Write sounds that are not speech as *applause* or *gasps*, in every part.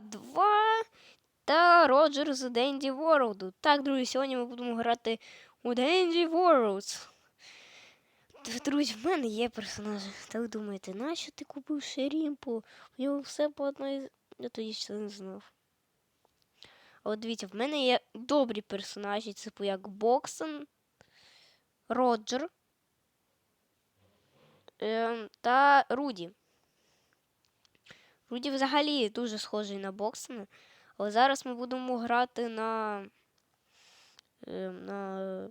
2 та Роджер з Денді Ворлду. Так, друзі, сьогодні ми будемо грати у Денді. Т- Друзі, в мене є персонажі. Та ви думаєте, нащо ти купив Шерімпу? У нього все по одної. Я тоді ще не знав. От дивіться, в мене є добрі персонажі, типу як Боксон, Роджер ем, та Руді. Руді взагалі дуже схожий на Боксона. Але зараз ми будемо грати на. е, на.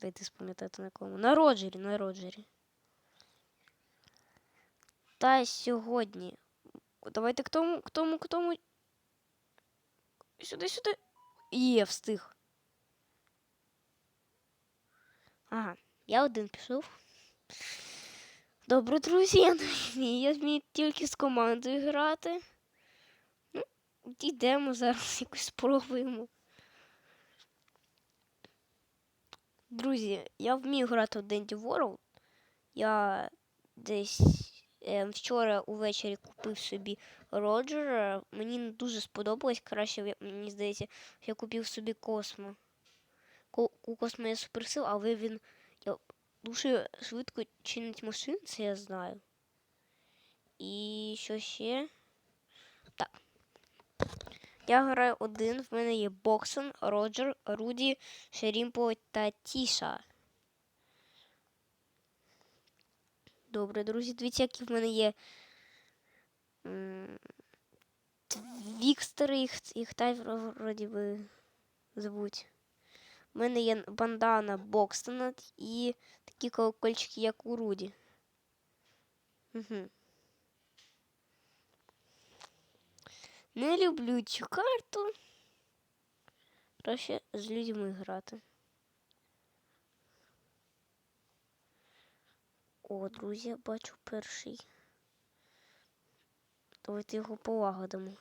Дайте спам'ятати на кому. На Роджері, на Роджері. Та сьогодні. Давайте к тому, к тому, к тому. Сюди, сюди. Є, встиг. Ага, я один пішов. Добре, друзі, я не вмію. Тільки з командою грати. Ну, йдемо зараз *laughs* якось спробуємо. Друзі, я вмію грати в Денді World. Я десь е, вчора увечері купив собі Роджера. Мені не дуже сподобалось. Краще, мені здається, я купив собі Космо. Ко- У Космо є суперсил, але він дуже швидко чинить машин, це я знаю. І що ще? Так. Я граю один, в мене є Боксон, Роджер, Руді, Шерімпо та Тіша. Добре, друзі, дивіться, які в мене є. м, Твікстери, їх, їх та вроді би звуть. У мене є бандана Бокстона і такі колокольчики, як у Руді. Угу. Не люблю цю карту. Краще з людьми грати. О, друзі, я бачу перший. Давайте його полагодимо.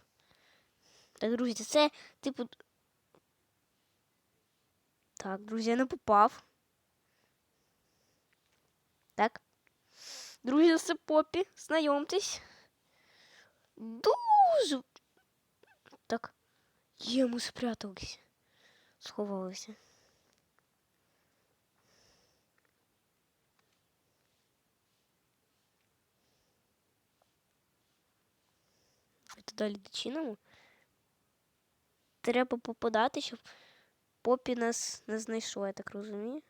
Так, друзі, це типу. Так, друзі, я не попав. Так. Друзі, це Попі. Знайомтесь. Дуже. Так. Є, ми спрятались. Сховалися. Давайте далі дочинимо. Треба попадати, щоб Попі нас не знайшла, я так розумію.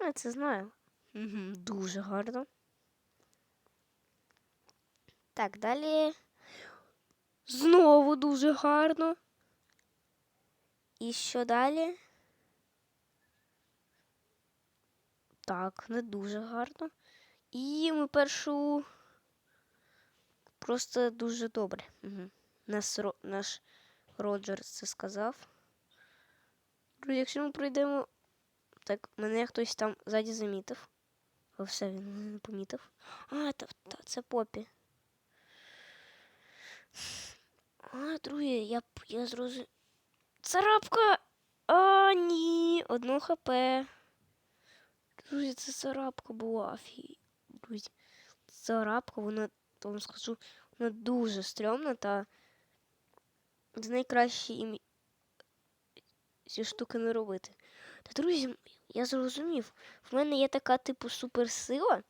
Ну, я це знаю. Угу, дуже гарно. Так, далі. Знову дуже гарно. І що далі? Так, не дуже гарно. І ми першу. Просто дуже добре. Угу. Наш, наш Роджер це сказав. Друзі, якщо ми пройдемо. Так, мене хтось там ззаді замітив. А все, він не помітив. А, та, та це Попі. А, друзі, я, я зрозумів. Царапка! А, ні, одно хп. Друзі, це царапка була. Афі. Друзі, царапка, вона, то вам скажу, вона дуже стрьомна та з найкраще їм ці штуки не робити. Та, друзі, я зрозумів, в мене є така типу суперсила,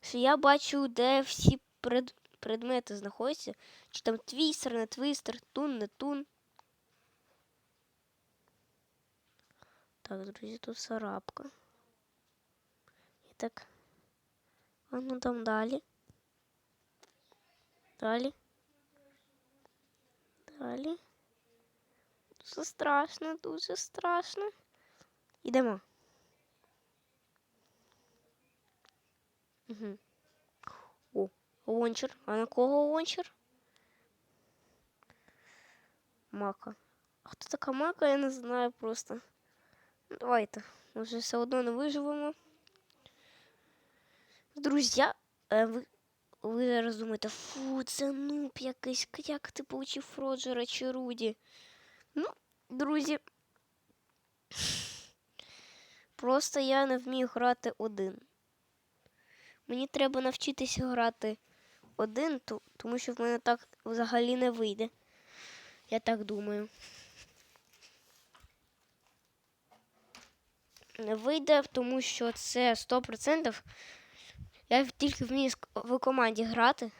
що я бачу, де всі пред... предмети знаходяться. Чи там твістер, не твістер, тун, не тун. Так, друзі, тут сарапка. І так. А ну там далі. Далі. Далі. Дуже страшно, дуже страшно. Ідемо. Угу. О, лончер. А на кого лончер? Мака. А хто така мака, я не знаю просто. Ну, давайте. Ми вже все одно не виживемо. Друзі, е, ви, ви зараз думаєте, фу, це нуб якийсь, як ти получив Роджера чи Руді? Ну, друзі. Просто я не вмію грати один. Мені треба навчитися грати один, тому що в мене так взагалі не вийде. Я так думаю. Не вийде, тому що це 100%. Я тільки вмію в команді грати.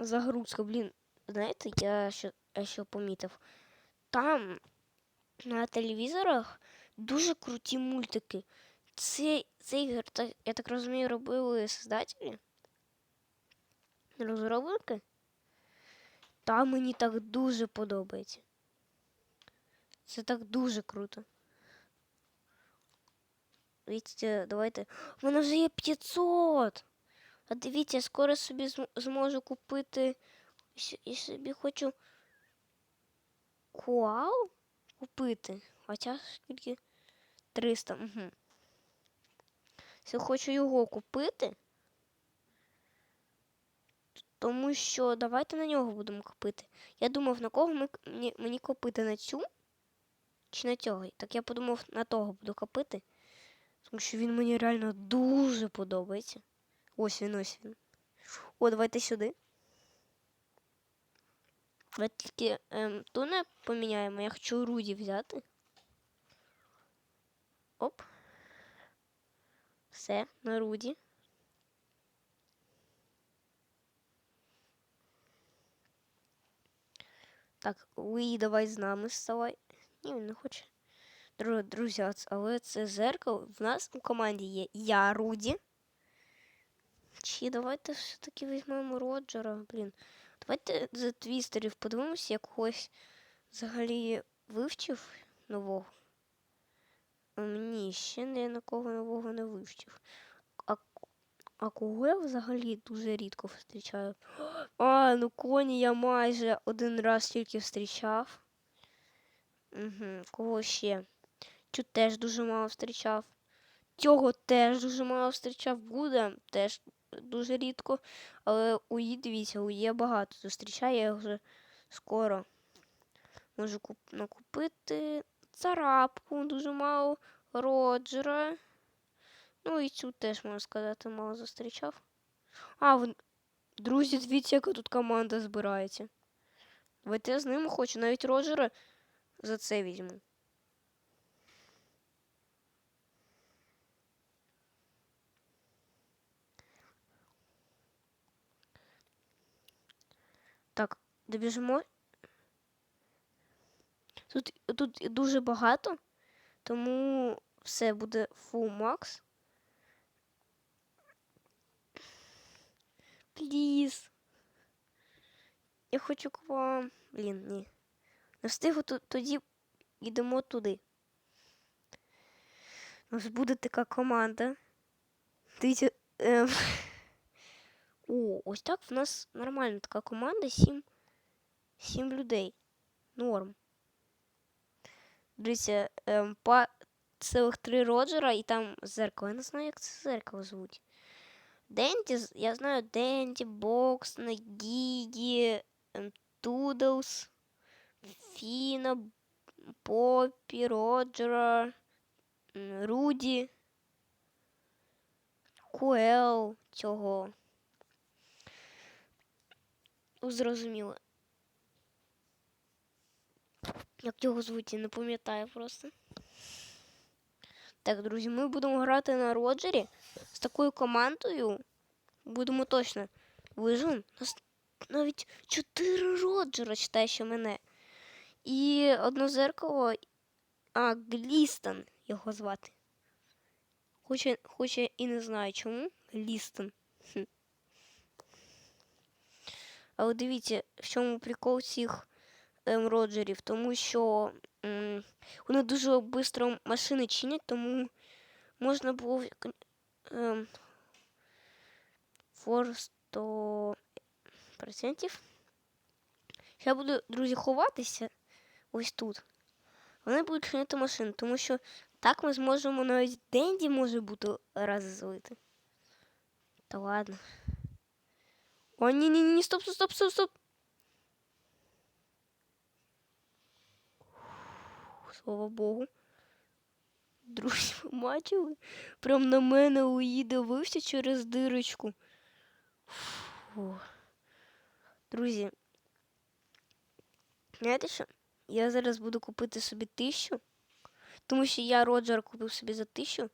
Загрузка, блін. Знаєте, я що, я що помітив? Там на телевізорах дуже круті мультики. Це, це ігор, я так розумію, робили создателі. Розробники. Та мені так дуже подобається. Це так дуже круто. Дивіться, давайте. У мене вже є 500. А дивіться, я скоро собі зм- зможу купити. І собі хочу коал купити. Хоча скільки 300. Угу. Якщо хочу його купити. Тому що давайте на нього будемо купити. Я думав, на кого ми, мені, мені купити на цю чи на цього. Так я подумав, на того буду купити. Тому що він мені реально дуже подобається. Ось він, ось він. О, давайте сюди. Давайте тільки ем, ту не поміняємо. Я хочу Руді взяти. Оп. Все, на Руді. Так, Луї, давай з нами вставай. Ні, він не хоче. Дру- Друзі, але це зеркало. В нас у команді є я, Руді. Чи давайте все-таки візьмемо Роджера. Блін. Давайте за твістерів подивимося, я когось взагалі вивчив нового. А Ні, ще ні на кого нового не вивчив. А, а кого я взагалі дуже рідко зустрічаю? *gasps* А, ну коні я майже один раз тільки зустрічав. Угу, кого ще? Цю теж дуже мало зустрічав. Цього теж дуже мало зустрічав. Буде теж дуже рідко. Але у її, дивіться, у є багато зустрічаю, я вже скоро можу куп... накупити царапку, дуже мало, Роджера. Ну і цю теж, можна сказати, мало зустрічав. А, вон... друзі, дивіться, яка тут команда збирається. Я з ними хочу, навіть Роджера за це візьму. Так, добіжимо. Тут, тут дуже багато, тому все буде full max. Пліз. Я хочу к вам. Блін, ні. Не встигу тоді йдемо туди. У нас буде така команда. Дивіться. Ем... *laughs* О, ось так в нас нормальна така команда. Сім, сім людей. Норм. Дивіться, ем, па... цілих три Роджера і там зеркало. Я не знаю, як це зеркало звуть. Денді, я знаю Денді, Бокс, Гігі, ем, Тудлс, Фіна, Поппі, Роджера, Руді, Куел цього. Зрозуміло. Як його звуть, я не пам'ятаю просто. Так, друзі, ми будемо грати на Роджері з такою командою. Будемо точно виживемо. Нас навіть чотири Роджера читає, що мене. І одно зеркало. А, Глістон його звати. Хоча, хоча і не знаю чому. Глістон. Але дивіться, в чому прикол цих Роджерів, тому що м, вони дуже швидко машини чинять, тому можна було кон- ем, for 100%. Я буду, друзі, ховатися ось тут. Вони будуть чинити машини, тому що так ми зможемо навіть Денді може бути раз злити. Та ладно. О, ні, ні, ні, стоп, стоп, стоп, стоп, стоп. Слава Богу. Друзі, ви бачили? Прям на мене Луї дивився через дирочку. Фу. Друзі, знаєте що? Я зараз буду купити собі тисячу, тому що я Роджера купив собі за тисячу.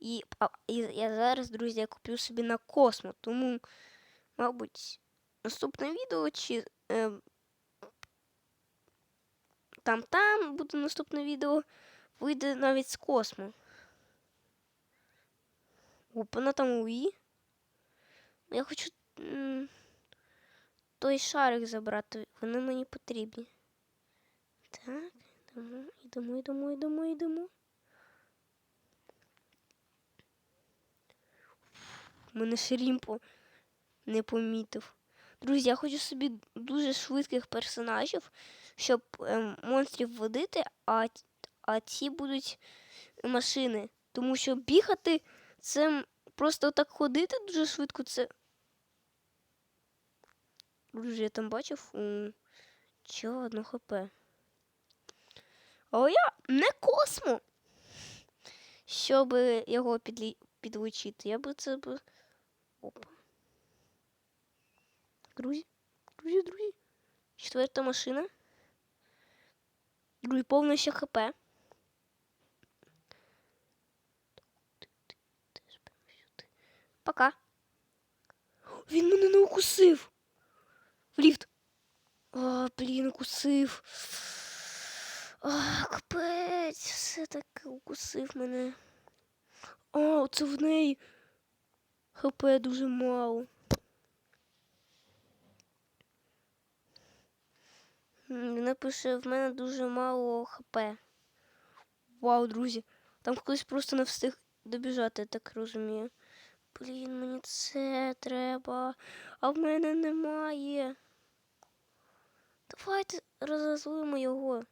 І, і я зараз, друзі, я куплю собі на космо. Тому, мабуть, наступне відео чи е, там там буде наступне відео. Вийде навіть з космо. Опана там Уї. Я хочу той шарик забрати. Вони мені потрібні. Так, йдемо, йдемо, йдемо, йдемо, йдемо. Мене Шрімпо не помітив. Друзі, я хочу собі дуже швидких персонажів, щоб ем, монстрів водити, а, а ці будуть машини. Тому що бігати це просто так ходити дуже швидко. Це. Друзі, я там бачив чого одно хп. Але я не космо. Щоб його підлі... підлучити. Я би це б. Опа. Друзі, друзі, друзі. Четверта машина. Друзі, повне ще хп. Пока. Він мене не укусив. В ліфт. А, блін, укусив. А, капець, все таки укусив мене. А, це в неї ХП дуже мало. Вона пише, в мене дуже мало ХП. Вау, друзі. Там хтось просто не встиг добіжати, я так розумію. Блін, мені це треба, а в мене немає. Давайте розозлимо його.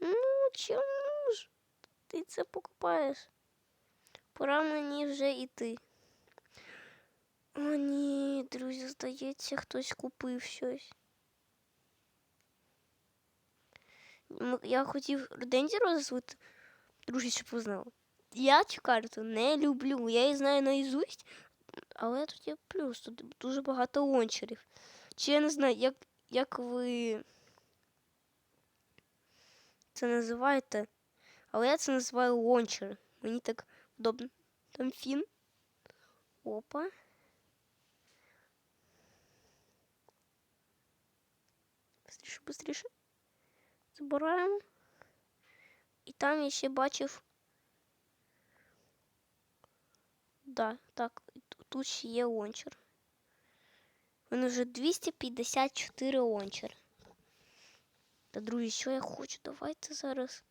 Ну, чому ж ти це покупаєш? Пора мені вже йти. О, ні, друзі, здається, хтось купив щось. Я хотів Денді розвити, друзі, щоб ви. Я цю карту не люблю. Я її знаю наізусть, але тут є плюс, тут дуже багато лончерів. Чи я не знаю, як, як ви це називаєте, але я це називаю лончер. Мені так удобно. Там фін. Опа. Быстріше, быстріше. Забираємо. І там я ще бачив. Да, так, тут ще є лончер. У мене вже 254 лончер. Та, друзі, що я хочу? Давайте зараз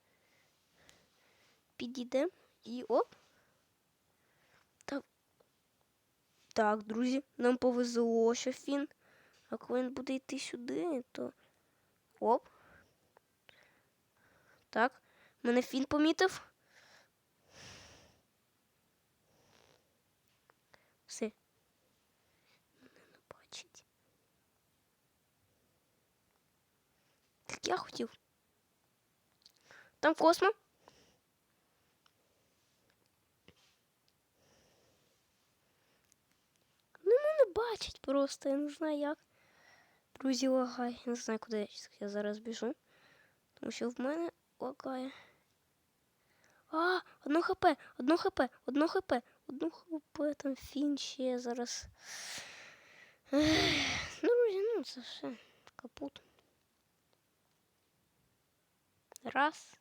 підійдемо і оп. Так, так, друзі, нам повезло, що він. А коли він буде йти сюди, то. Оп. Так, мене фін помітив. Все. Мене не бачить. Так я хотів. Там космо. Ну, мене бачить просто, я не знаю як. Друзі, лагай. Я не знаю, куди я, я зараз біжу. Тому що в мене лагає. А, одно хп, одно хп, одно хп, одно хп, там фін ще зараз. Ех, Ну, друзі, ну це все. Капут. Раз.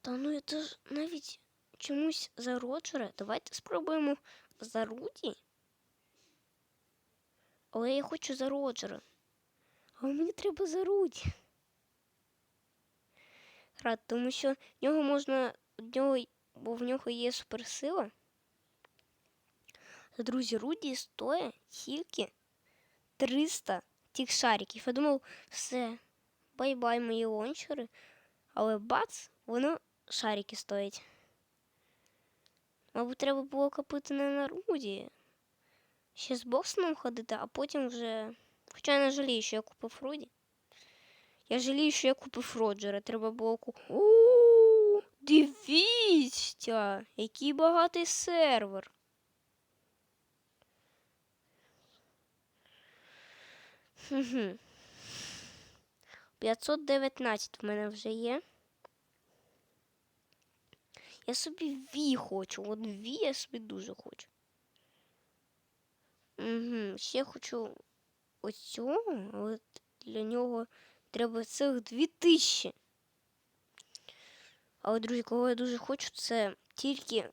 Та ну це ж навіть чомусь за Роджера. Давайте спробуємо за Руді. Але я хочу за Роджера. А мені треба за Руді. Рад, тому що в нього можна. В нього, бо в нього є суперсила. Друзі, Руді стоїть тільки 300 тих шариків. Я думав, все, бай-бай, мої лончери. Але бац, воно шарики стоять. Мабуть, треба було купити не на Руді. ще з Боксоном ходити, а потім вже. Хоча я не жалію, що я купив Руді. Я жалію, що я купив Роджера. Треба було ку. О, дивіться, який багатий сервер. Хм. 519 в мене вже є. Я собі Ві хочу. От Ві я собі дуже хочу. Угу. Ще хочу ось цього, для нього треба цих 2000. Але, друзі, кого я дуже хочу, це тільки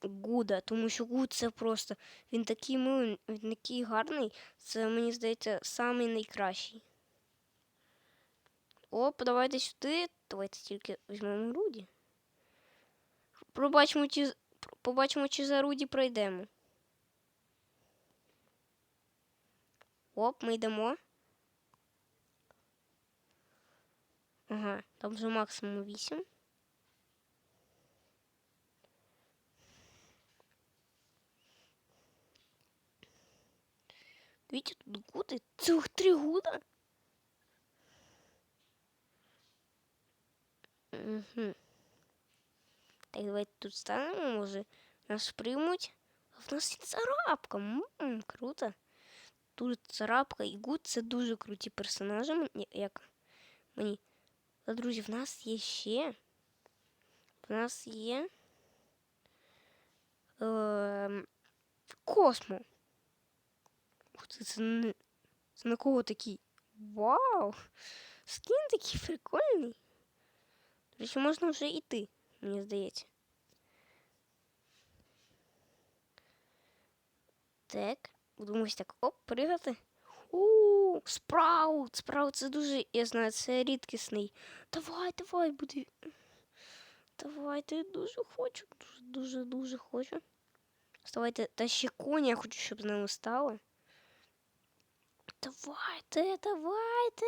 Гуда, тому що Гуд це просто. Він такий милий, він такий гарний. Це, мені здається, самий найкращий. Оп, давайте сюди. Давайте тільки візьмемо Руді. Пробачимо, чи, побачимо, чи за Руді пройдемо. Оп, ми йдемо. Ага, там вже максимум 8. Видите, тут гуди? Цих три гуда? Угу. Так, давайте тут станемо, може, нас приймуть. А в нас є царапка. М -м, круто. Тут царапка і гуд це дуже круті персонажі, мені- як мені. Та, друзі, в нас є ще. В нас є. Е Космо. Ух ти, це не, це на кого такий? Вау! Скін такий прикольний. До речі, можна вже йти, Мені здається. Так, будемо так оп, пригати. У, спраут, спраут, це дуже, я знаю, це рідкісний. Давай, давай, буде. Давайте, дуже хочу. Дуже, дуже, дуже хочу. Вставайте, та ще коні, я хочу, щоб з ними стало. Давайте, давайте.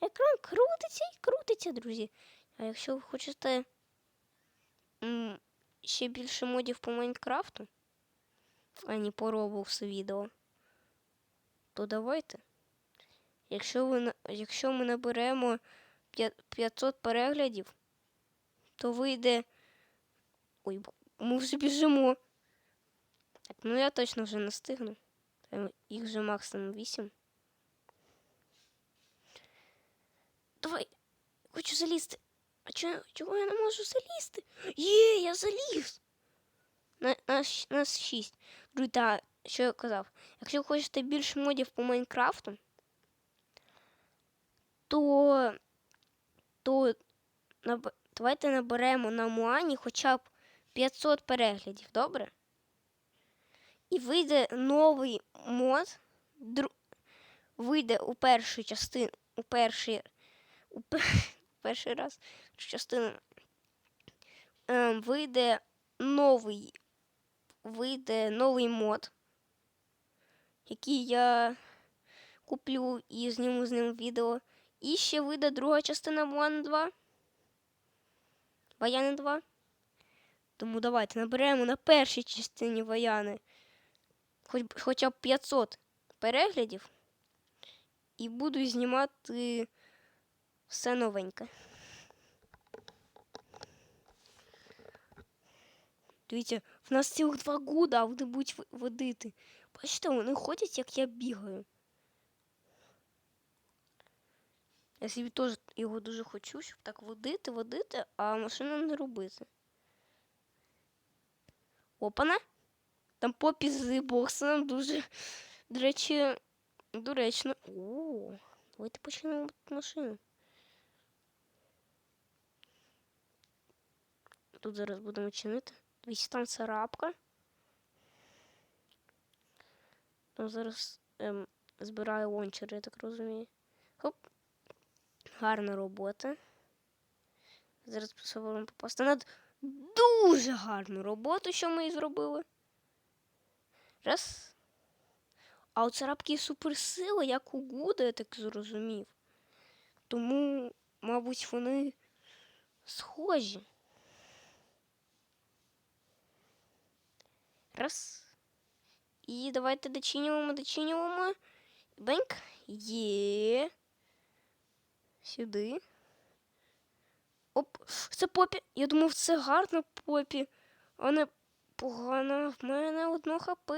Екран крутиться і крутиться, друзі. А якщо ви хочете ще більше модів по Майнкрафту, а не по Roblox відео, то давайте. Якщо, ви, якщо ми наберемо 500 переглядів, то вийде. Ой, ми вже біжимо. Так, ну я точно вже не встигну. Там Їх вже максимум 8. Давай, хочу залізти. А чого, чого я не можу залізти? Є, я заліз. На, нас, нас 6. Друзі, та, що я казав? Якщо хочете більше модів по Майнкрафту, то, то наб- давайте наберемо на Муані хоча б 500 переглядів, добре? І вийде новий мод. Дру... Вийде у першу частину, у перший, у перший *laughs* раз частину. Ем, вийде новий, вийде новий мод, який я куплю і зніму з ним відео. І ще вийде друга частина One 2. Баяни 2. Тому давайте наберемо на першій частині Ваяни хоч, хоча б 500 переглядів. І буду знімати все новеньке. Дивіться, в нас цілих два года, а вони будуть водити. Бачите, вони ходять, як я бігаю. Я собі теж його дуже хочу, щоб так водити, водити, а машину не робити. Опана. Там попі з боксом дуже, до речі, доречно. О, давайте почнемо машину. Тут зараз будемо чинити. Там царапка. Там зараз ем, збираю лончер, я так розумію. Хоп. Гарна робота. Зараз спробуємо попасти на дуже гарну роботу, що ми і зробили. Раз. А у царапки суперсила, як у Гуда, я так зрозумів. Тому, мабуть, вони схожі. Раз. І давайте дочинюємо, дочинюємо. Беньк. Є. Сюди. Оп, це попі. Я думав, це гарно попі. А не погано. В мене одно хп.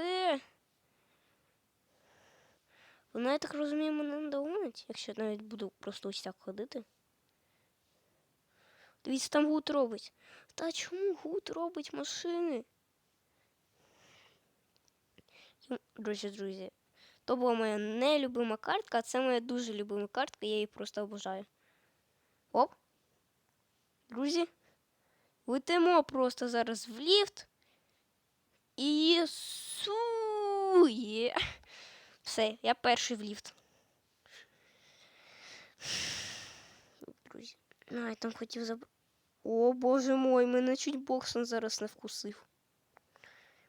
Вона, я так розумію, мене не догонить, якщо навіть буду просто ось так ходити. Дивіться, там гуд робить. Та чому гуд робить машини? Друзі, друзі. То була моя нелюбима картка, а це моя дуже любима картка, я її просто обожаю. Оп. Друзі. Летимо просто зараз в ліфт. І сує. Все, я перший в ліфт. Друзі. А, я там хотів заб... О, боже мой, мене чуть Боксон зараз не вкусив.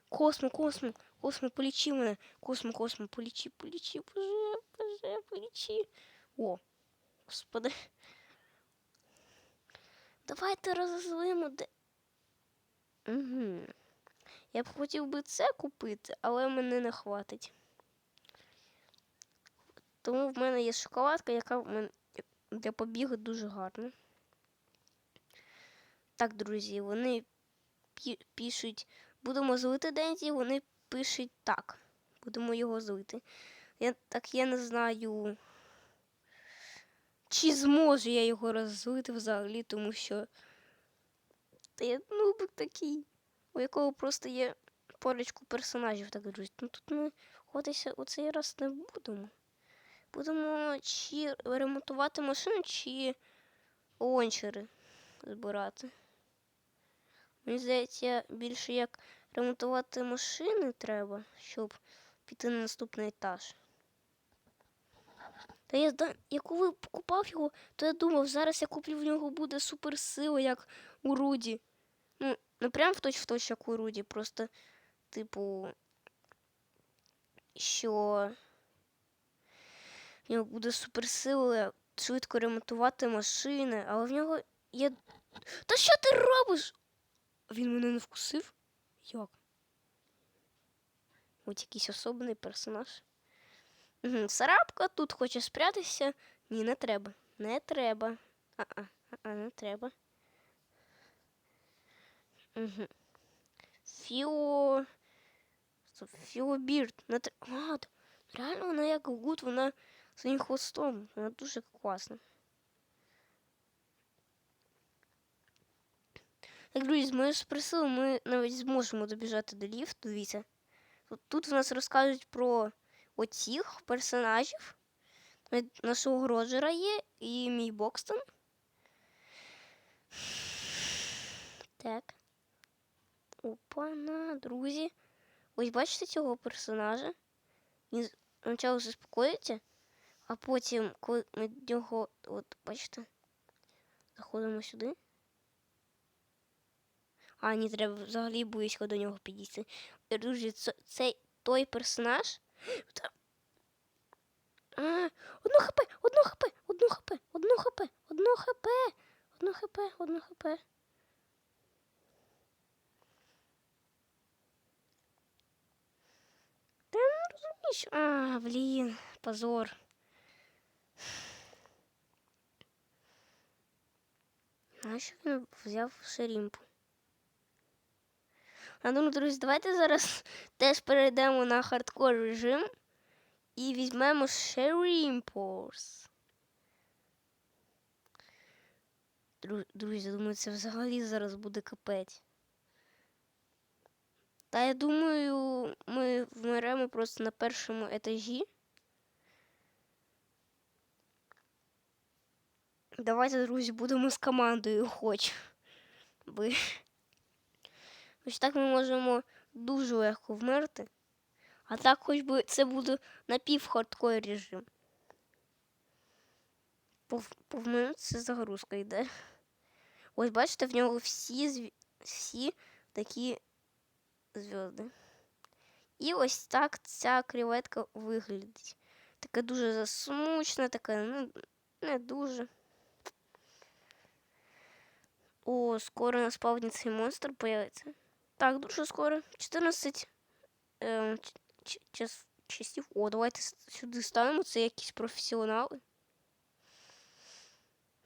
Космо, космо, космо, полічи мене. Космо, космо, полічи, полічи, боже, боже, полічи. О, господи. Давайте розозлимо де. Угу. Я б хотів би це купити, але мене не хватить. Тому в мене є шоколадка, яка в мене для побігу дуже гарна. Так, друзі, вони пишуть, будемо злити Денді, вони пишуть так. Будемо його злити. Я, так я не знаю, чи зможу я його розлити взагалі, тому що та я нубик такий, у якого просто є парочку персонажів, так друзі. Ну тут ми ходитися у цей раз не будемо. Будемо чи ремонтувати машину, чи лончери збирати. Мені здається, більше як ремонтувати машини треба, щоб піти на наступний етаж. Та я я коли купав його, то я думав, зараз я куплю в нього буде суперсила, як у Руді. Ну, не прям в точ в точ, як у Руді, просто, типу, що в нього буде суперсила швидко ремонтувати машини, але в нього є. Та що ти робиш? Він мене не вкусив? Як? Ось якийсь особливий персонаж. Угу. Сарапка тут хоче спрятатися. Ні, не треба. Не треба. А-а, а-а, не треба. Угу. Фіо. Фіобірд. Не тр... А, реально вона як гуд, вона своїм хвостом. Вона дуже класна. Так, друзі, моєю суперсилою ми навіть зможемо добіжати до ліфту. Дивіться. Тут, в нас розкажуть про оцих персонажів. Нашого Роджера є і мій Бокстон. Так. Опа-на, друзі. Ось бачите цього персонажа? Він спочатку заспокоїться, а потім, коли ми нього, от, бачите, заходимо сюди. А, ні, треба взагалі близько до нього підійти. Друзі, це, цей той персонаж. А, хп, одно хп, одно хп, одно хп, одно хп, одно хп, одно хп. Та не розумієш. А, блін, позор. Нащо він взяв шерімпу? А ну, друзі, давайте зараз *laughs* теж перейдемо на хардкор режим і візьмемо Шерімпорс. Друзі, думаю, це взагалі зараз буде капець. Та я думаю, ми вмремо просто на першому етажі. Давайте, друзі, будемо з командою хоч би. Ось так ми можемо дуже легко вмерти. А так хоч би це буде напівхардкор режим. Пов- Повністю це загрузка йде. Ось бачите, в нього всі, всі такі зв'язки. І ось так ця креветка виглядить. Така дуже засмучена, така ну, не дуже. О, скоро на цей монстр появиться. Так, дуже скоро. 14. Е, часів. О, давайте сюди ставимо. Це якісь професіонали.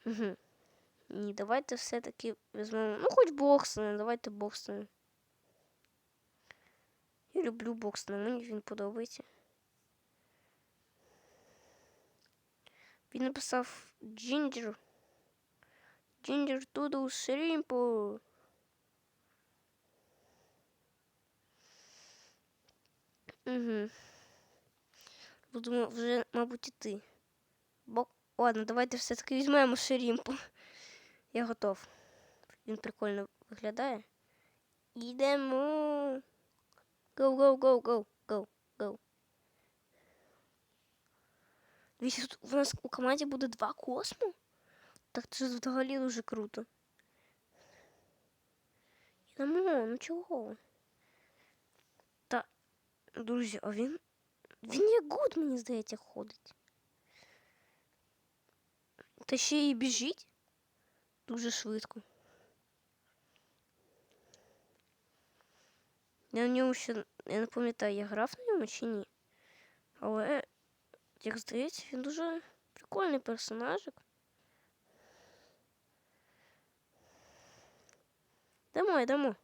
Угу. Ні, давайте все-таки візьмемо. Ну, хоч боксне, давайте боксне. Я люблю боксне, мені він подобається. Він написав Ginger. Ginger Doodle Shrimp. Угу. Будемо вже, мабуть, іти. Бо... Ладно, давайте все-таки візьмемо ширімпу. Я готов. Він прикольно виглядає. Йдемо. Go, go, go. Дивіться, тут у нас у команді буде два космо. Так це взагалі дуже круто. Йдемо, ну чого? Друзі, а він. Він як гуд, мені здається, ходить. Та ще й біжить дуже швидко. Я на ньому ще я не пам'ятаю, я грав на ньому чи ні. Але, як здається, він дуже прикольний персонажик. Йдемо, йдемо.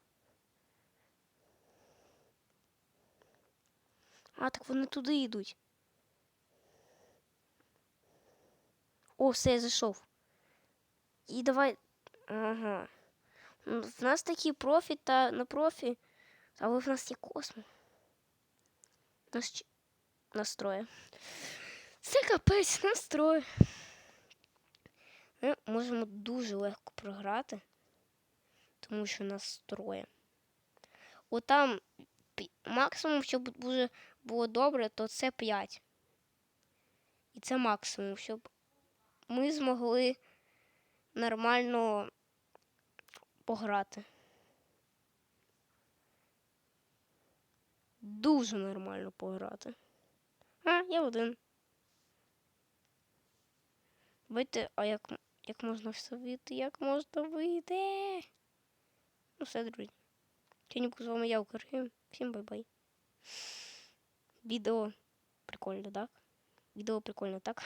А, так вони туди йдуть. О, все, я зайшов. І давай. Ага. В нас такі профі та на профі, але в нас є космо. Нас ч- настроє. Це капець настрой. Ми можемо дуже легко програти, тому що нас троє. Отам максимум, щоб дуже було добре, то це 5. І це максимум, щоб ми змогли нормально пограти. Дуже нормально пограти. А, я один. Вийти, а як, як можна все вийти? Як можна вийти? Ну все, друзі. Сьогодні з вами я, Укргейм. Всім бай-бай. Відео прикольно, так? Відео прикольно, так?